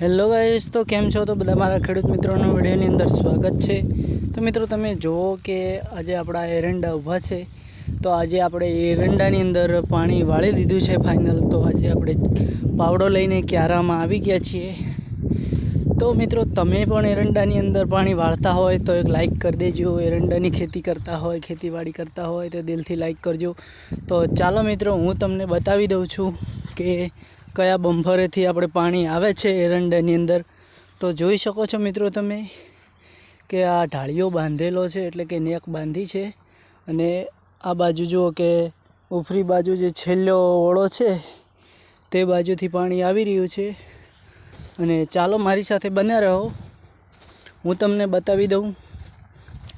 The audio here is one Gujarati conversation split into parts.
હેલો ગાઈસ તો કેમ છો? તો બધા મારા ખેડૂત મિત્રોનો વિડીયોની અંદર સ્વાગત છે. તો મિત્રો, તમે જુઓ કે આજે આપણા એરંડા ઊભા છે. તો આજે આપણે એરંડાની અંદર પાણી વાળી દીધું છે ફાઇનલ તો આજે આપણે પાવડો લઈને ક્યારામાં આવી ગયા છીએ. તો મિત્રો, તમે પણ એરંડાની અંદર પાણી વાળતા હોય તો એક લાઇક કરી દેજો. એરંડાની ખેતી કરતા હોય, ખેતીવાડી કરતા હોય તો દિલથી લાઇક કરજો. તો ચાલો મિત્રો, હું તમને બતાવી દઉં છું કે કયા બંફરેથી આપણે પાણી આવે છે એરંડાની અંદર? તો જોઈ શકો છો મિત્રો તમે કે આ ઢાળીઓ બાંધેલો છે, એટલે કે નેક બાંધી છે. અને આ બાજુ જુઓ કે ઉફરી બાજુ જે છેલ્લો ઓળો છે, તે બાજુથી પાણી આવી રહ્યું છે. અને ચાલો મારી સાથે બન્યા રહો. હું તમને બતાવી દઉં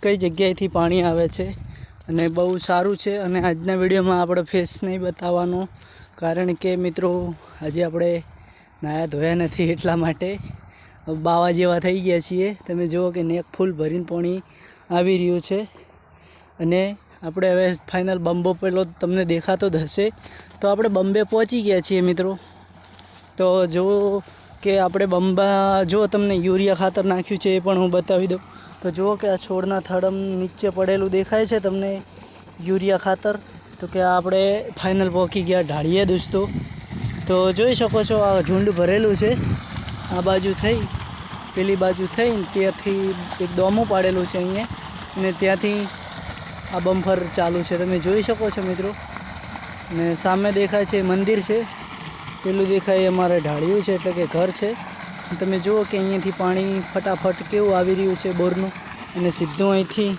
કઈ જગ્યાએથી પાણી આવે છે. અને બહુ સારું છે અને આજના વિડીયોમાં આપણે ફેસ નહીં બતાવવાનો. કારણ કે મિત્રો, આજે આપણે નાયા ધોયા નથી એટલા માટે બાવા જેવા થઈ ગયા છીએ. તમે જુઓ કે નેક ફૂલ ભરીને પાણી આવી રહ્યું છે. અને આપણે હવે ફાઇનલ બંબો પેલો તમને દેખાતો જ હશે. તો આપણે બંબે પહોંચી ગયા છીએ મિત્રો. તો જો કે આપણે બંબા, જો તમને યુરિયા ખાતર નાખ્યું છે એ પણ હું બતાવી દઉં. તો જુઓ કે આ છોડના થડમ નીચે પડેલું દેખાય છે તમને યુરિયા ખાતર? તો કે આપણે ફાઇનલ પહોંચી ગયા ઢાળીએ દોસ્તો. તો જોઈ શકો છો આ ઝુંડ ભરેલું છે. આ બાજુ થઈ, પેલી બાજુ થઈ ત્યાંથી એક દોમું પાડેલું છે અહીંયા. અને ત્યાંથી આ બમ્ફર ચાલુ છે. તમે જોઈ શકો છો મિત્રો. ને સામે દેખાય છે મંદિર છે. પેલું દેખાય એ અમારે ઢાળિયું છે, એટલે કે ઘર છે. તમે જુઓ કે અહીંયાથી પાણી ફટાફટ કેવું આવી રહ્યું છે બોરનું. અને સીધું અહીંથી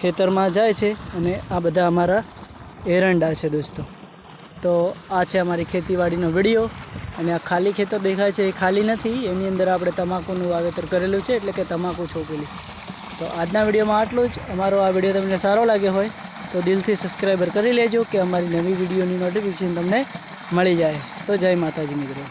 ખેતરમાં જાય છે. અને આ બધા અમારા એરંડા છે દોસ્તો. તો આ છે અમારી ખેતીવાડીનો વીડિયો. અને આ ખાલી ખેતર દેખાય છે એ ખાલી નથી, એની અંદર આપણે તમાકુનું વાવેતર કરેલું છે, એટલે કે તમાકુ છોપેલી તો આજના વિડીયોમાં આટલું જ. અમારો આ વીડિયો તમને સારો લાગ્યો હોય, તો દિલથી સબસ્ક્રાઈબર કરી લેજો, કે અમારી નવી વિડીયોની નોટિફિકેશન તમને મળી જાય. તો જય માતાજી મિત્રો.